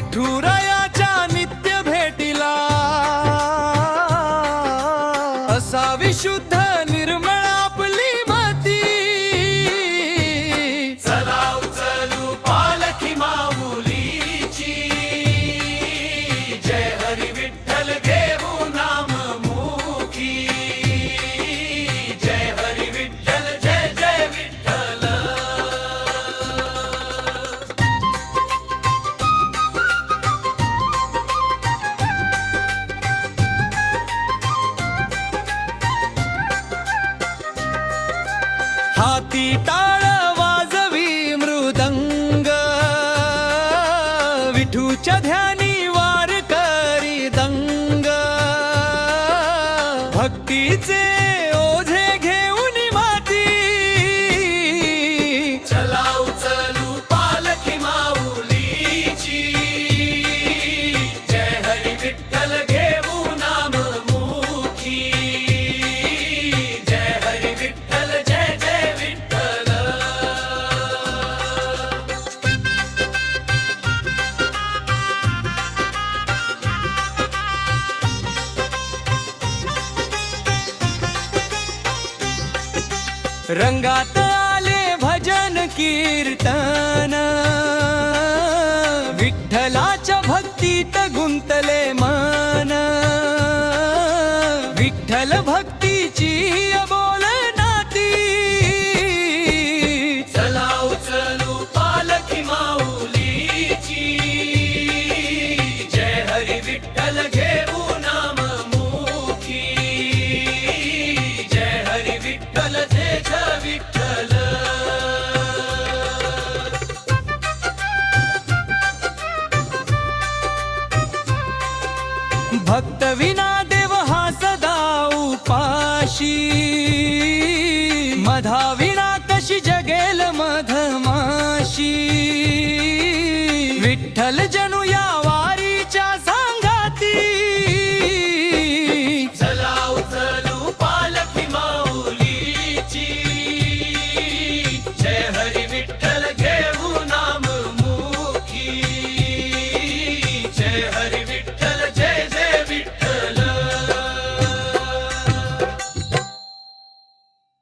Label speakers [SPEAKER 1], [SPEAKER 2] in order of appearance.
[SPEAKER 1] विठुरायाच्या नित्य भेटीला. असा विशुद्ध निर्मळा हाती टाळ वाजवी मृदंग. विठूच्या ध्यानी वार करी दंग. भक्तीचे रंगात आले भजन कीर्तन. विठ्ठलाच्या भक्तीत गुंतले मन. भक्त विना देव हा सदा उपाशी. मधा विना कशी जगेल मधमाशी विठ्ठल जणू